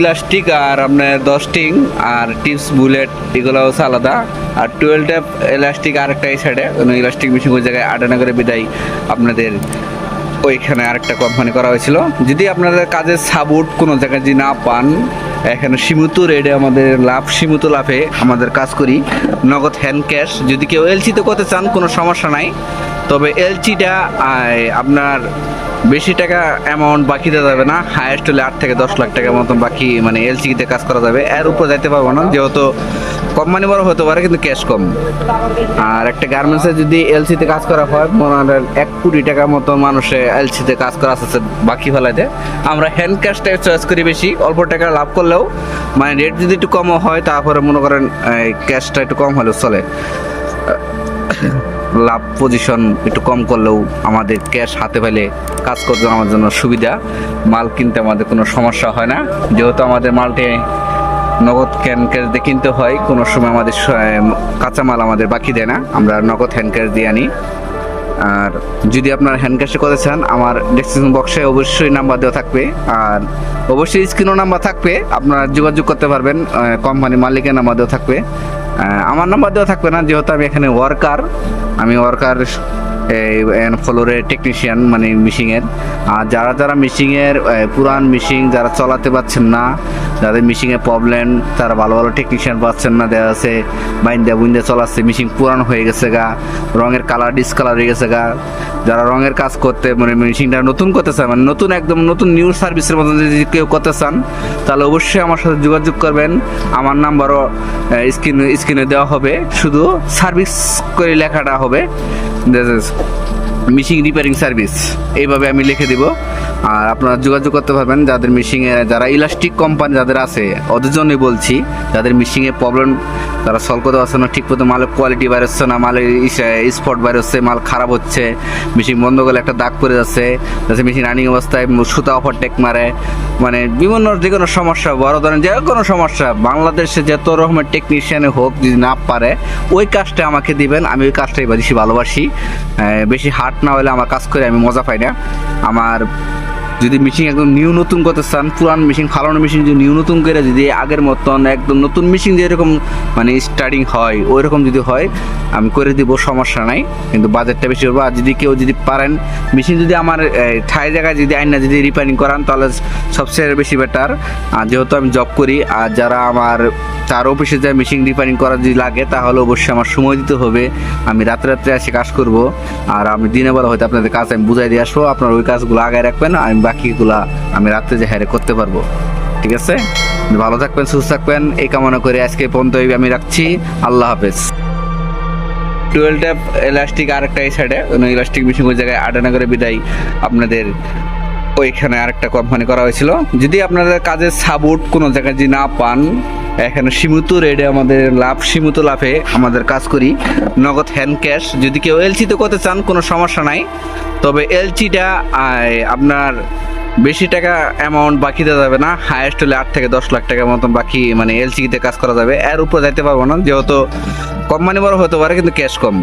Elastic আর আপনার দশটিং আর tips, bullet, এগুলো হচ্ছে আলাদা। আর টুয়েলভ ট্যাপ ইলাস্টিক আরেকটা এই সাইডে ইলাস্টিক মেশিন ওই জায়গায় আটানা করে বিদায় আপনাদের ওইখানে আরেকটা কোম্পানি করা হয়েছিল। যদি আপনাদের কাজের সাপোর্ট কোনো জায়গায় যদি না পান, এখানে সীমিত রেডে আমাদের লাভ, সীমিত লাভে আমাদের কাজ করি। নগদ হ্যান্ড ক্যাশ যদি কেউ এলসিতে করতে চান, কোনো সমস্যা নাই। তবে এলসিটা আপনার বেশি টাকা অ্যামাউন্ট বাকি দেওয়া যাবে না। হায়েস্ট হলে আট থেকে দশ লাখ টাকার মতন বাকি মানে এলসিতে কাজ করা যাবে। এর উপর যাইতে পারব না, যেহেতু কোম্পানি বড় হতে পারে, কিন্তু ক্যাশ কম। আর একটা গার্মেন্টসে যদি এলসিতে কাজ করা হয়, মনে এক কোটি টাকার মতো মানুষে এলসিতে কাজ করা আছে বাকি ফেলাইতে। আমরা হ্যান্ড ক্যাশটা চয়েস করি বেশি, অল্প টাকা লাভ করলেও মানে রেট যদি একটু কমও হয়, তারপরে মনে করেন ক্যাশটা একটু কম হলেও চলে। লাভ পজিশন একটু কম করলেও আমাদের ক্যাশ হাতে পেলে কাজ করতে আমার জন্য সুবিধা। মাল কিনতে আমাদের কোনো সমস্যা হয় না। যেহেতু আমাদের মালটি নগদ ক্যান ক্যাশ দিয়ে কিনতে হয়, কোনো সময় আমাদের কাঁচামাল আমাদের বাকি দেয় না। আমরা নগদ হ্যান্ড ক্যাশ দিয়ে আনি। আর যদি আপনার হ্যান্ড ক্যাশে করতে চান, আমার ডেসক্রিপশন বক্সে অবশ্যই নাম্বার দেওয়া থাকবে। আর অবশ্যই স্ক্রিনও নাম্বার থাকবে। আপনারা যোগাযোগ করতে পারবেন কোম্পানি মালিকের নাম্বার দেওয়া থাকবে। আমার নাম্বার দেওয়া থাকবে না যেহেতু আমি এখানে ওয়ার্কার আমি ওয়ার্কার ফ্লোরের টেকনিশিয়ান মানে মিশিংয়ের আর যারা যারা মিশিংয়ের পুরান মিশিং যারা চালাতে পারছেন না, যাদের মিশিংয়ে প্রবলেম তারা ভালো ভালো টেকনিশিয়ান পাচ্ছেন না দেওয়া আছে বাইন্দা বুইন্দা চলাচ্ছে মিশিং পুরান হয়ে গেছে গা, রঙের কালার ডিসকালার হয়ে গেছে গা। যারা রঙের কাজ করতে মানে মেশিনটা নতুন করতে চান মানে নতুন একদম নতুন নিউ সার্ভিসের মতন যদি কেউ করতে চান, তাহলে অবশ্যই আমার সাথে যোগাযোগ করবেন। আমার নাম্বারও স্ক্রিন, স্ক্রিনে দেওয়া হবে। শুধু সার্ভিস করে লেখাটা হবে। Missing repairing service. এইভাবে আমি লিখে দিব। আর আপনারা যোগাযোগ করতে পারবেন যাদের মিশিংয়ে যারা ইলাস্টিক কোম্পানি যাদের আছে, ওদের জন্যই বলছি, যাদের মিশিংয়ে প্রবলেম তারা সলভ করতে পারছে না ঠিক মতো মালের কোয়ালিটি বাইর হচ্ছে না, মালের স্পট বাইর হচ্ছে, মাল খারাপ হচ্ছে মেশিন বন্ধ করলে একটা দাগ পড়ে যাচ্ছে মেশিন রানিং অবস্থায় সুতা ওভারটেক মারে মানে বিভিন্ন যে কোনো সমস্যা, বড় ধরনের যে কোনো সমস্যা, বাংলাদেশে যত রকমের টেকনিশিয়ানে হোক, যদি না পারে, ওই কাজটা আমাকে দিবেন, আমি ওই কাজটাই বেশি ভালোবাসি বেশি হার্ট না হলে আমার কাজ করে আমি মজা পাই না, আমার যদি মেশিন একদম নিউ নতুন করতে চান, পুরান মেশিন ফালানো মেশিন যদি নিউ নতুন করে যদি আগের মতন একদম নতুন মেশিন যেরকম মানে স্টার্টিং হয় ওই রকম যদি হয়, আমি করে দিব, সমস্যা নাই। কিন্তু বাজেটটা বেশি করব। আর যদি কেউ যদি পারেন মেশিন যদি আমার ঠাই জায়গায় যদি আইনা যদি রিপেয়ারিং করান, তাহলে সবচেয়ে বেশি বেটার আর যেহেতু আমি জব করি, আর যারা আমার, তার অফিসে যায় মেশিন রিপেয়ারিং করা যদি লাগে, তাহলে অবশ্যই আমার সময় দিতে হবে। আমি রাত্রে রাত্রে এসে কাজ করব। আর আমি দিনের বেলা হয়তো আপনাদের কাজ আমি বুঝাই দিয়ে আসব। আপনার ওই কাজগুলো আগে রাখবেন। আমি বাকিগুলা আমি রাত্রে যে হ্যারে করতে পারব। ঠিক আছে? ভালো থাকবেন, সুস্থ থাকবেন। এই কামনা করে আজকে পর্যন্তই আমি রাখছি। আল্লাহ হাফেজ। টুয়েলভ ট্যাপ ইলাস্টিক আরেকটা এই সাইডে ইলাস্টিক মেশিন জায়গায় আটানা বিদায় আপনাদের ওইখানে আরেকটা কোম্পানি করা হয়েছিল। যদি আপনাদের কাজের সাপোর্ট কোনো জায়গায় যদি না পান এখানে সীমিত রেডে আমাদের লাভ, সীমিত লাভে আমাদের কাজ করি। নগদ হ্যান্ড ক্যাশ যদি কেউ এলসিতে করতে চান, কোনো সমস্যা নাই। তবে এলসিটা আপনার বেশি টাকা অ্যামাউন্ট বাকি দেওয়া যাবে না। হায়েস্ট হলে আট থেকে দশ লাখ টাকার মতন বাকি মানে এলসিতে কাজ করা যাবে। এর উপর যাইতে পারব না, যেহেতু কম কোম্পানি বড় হতে পারে, কিন্তু ক্যাশ কম।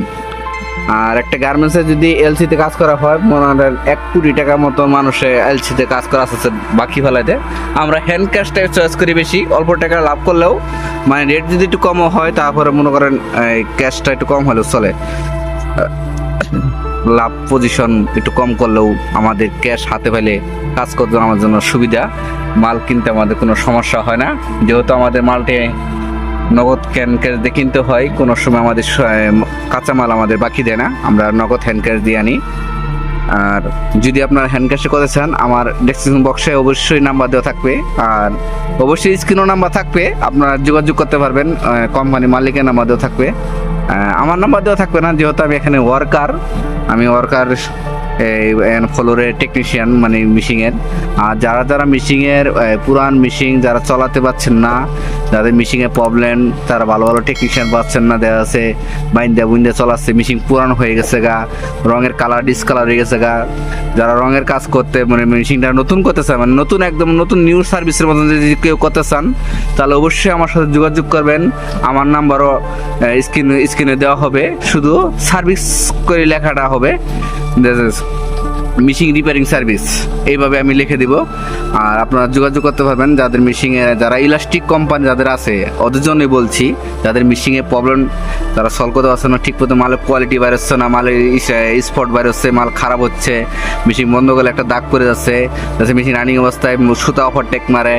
আর একটা গার্মেন্টসে যদি এলসিতে কাজ করা হয়, মনে এক কোটি টাকার মতো মানুষে এলসিতে কাজ করা আছে বাকি ফেলাইতে। আমরা হ্যান্ড ক্যাশটা চয়েস করি বেশি, অল্প টাকা লাভ করলেও মানে রেট যদি একটু কমও হয়, তারপরে মনে করেন, এই ক্যাশটা একটু কম হলেও চলে। লাভ পজিশন একটু কম করলেও আমাদের ক্যাশ হাতে পেলে কাজ করতে আমার জন্য সুবিধা। মাল কিনতে আমাদের কোনো সমস্যা হয় না। যেহেতু আমাদের মালটি নগদ ক্যান ক্যাশ দিয়ে কিনতে হয়, কোনো সময় আমাদের কাঁচামাল আমাদের বাকি দেয় না, আমরা নগদ হ্যান্ড ক্যাশ দিয়ে আনি। আর যদি আপনার হ্যান্ড ক্যাশে করতে চান, আমার ডেসক্রিপশন বক্সে অবশ্যই নাম্বার দেওয়া থাকবে, আর অবশ্যই স্ক্রিনও নাম্বার থাকবে, আপনারা যোগাযোগ করতে পারবেন কোম্পানি মালিকের নাম্বার দেওয়া থাকবে। আমার নাম্বার দেওয়া থাকবে না, যেহেতু আমি এখানে ওয়ার্কার আমি ওয়ার্কার ফ্লোরের টেকনিশিয়ান মানে মিশিংয়ের আর যারা যারা মিশিংয়ের পুরান মিশিং যারা চালাতে পারছেন না, যাদের মিশিংয়ে প্রবলেম তারা ভালো ভালো টেকনিশিয়ান পাচ্ছেন না, দেখা যাচ্ছে বাইন্দা বুইন্দা চলাচ্ছে মিশিং পুরান হয়ে গেছে গা, রঙের কালার ডিসকালার হয়ে গেছে গা। যারা রঙের কাজ করতে মানে মেশিনটা নতুন করতে চান মানে নতুন একদম নতুন নিউ সার্ভিসের মতন যদি কেউ করতে চান, তাহলে অবশ্যই আমার সাথে যোগাযোগ করবেন। আমার নাম্বারও স্ক্রিন, স্ক্রিনে দেওয়া হবে। শুধু সার্ভিস করে লেখাটা হবে। this is missing repairing service এইভাবে আমি লিখে দিব। আর আপনারা যোগাযোগ করতে পারবেন যাদের মিশিংয়ে যারা ইলাস্টিক কোম্পানি যাদের আছে ওদের জন্যই বলছি, যাদের মিশিংয়ে প্রবলেম তারা সলভ করতে পারছে না, ঠিক মতো মালের কোয়ালিটি বাইর হচ্ছে না, মালের স্পট বাইর হচ্ছে, মাল খারাপ হচ্ছে মিশিং বন্ধ করলে একটা দাগ পড়ে যাচ্ছে যাচ্ছে মেশিন রানিং অবস্থায় সুতা অফার টেক মারে।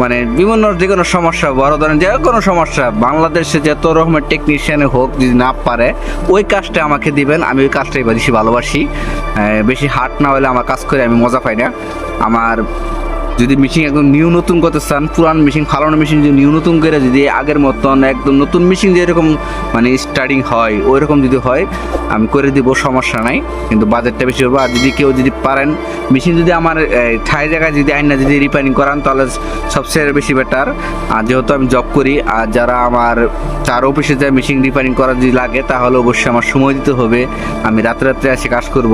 মানে বিভিন্ন যে কোনো সমস্যা, বড় ধরনের যে কোনো সমস্যা, বাংলাদেশে যত রকমের টেকনিশিয়ানে হোক যদি না পারে, ওই কাজটা আমাকে দিবেন, আমি ওই কাজটাই বেশি ভালোবাসি। বেশি বেশি হার্ট না হলে আমার কাজ করে আমি মজা পাই না। আমার যদি মেশিন একদম নিউ নতুন করতে চান, পুরান মেশিন ফালানো মেশিন যদি নিউ নতুন করে যদি আগের মতন একদম নতুন মেশিন যেরকম মানে স্টার্টিং হয় ওই রকম যদি হয়, আমি করে দিব, সমস্যা নাই। কিন্তু বাজেটটা বেশি হবে। আর যদি কেউ যদি পারেন মেশিন যদি আমার ঠাই জায়গায় যদি আইনা যদি রিপেয়ারিং করান, তাহলে সবচেয়ে বেশি বেটার আর যেহেতু আমি জব করি, আর যারা আমার চার অফিসে যায় মেশিন রিপেয়ারিং করা যদি লাগে, তাহলে অবশ্যই আমার সময় দিতে হবে। আমি রাত্রে রাত্রে এসে কাজ করব।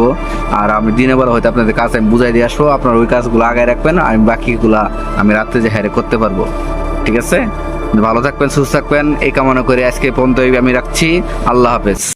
আর আমি দিনের বেলা হয়তো আপনাদের কাজ আমি বুঝাই দিয়ে আসব। আপনার ওই কাজগুলো আগায় রাখবেন। আমি বাকিগুলা আমি রাত্রে যে হ্যারে করতে পারব। ঠিক আছে? ভালো থাকবেন, সুস্থ থাকবেন। এই কামনা করে আজকে পর্যন্ত আমি রাখছি। আল্লাহ হাফেজ।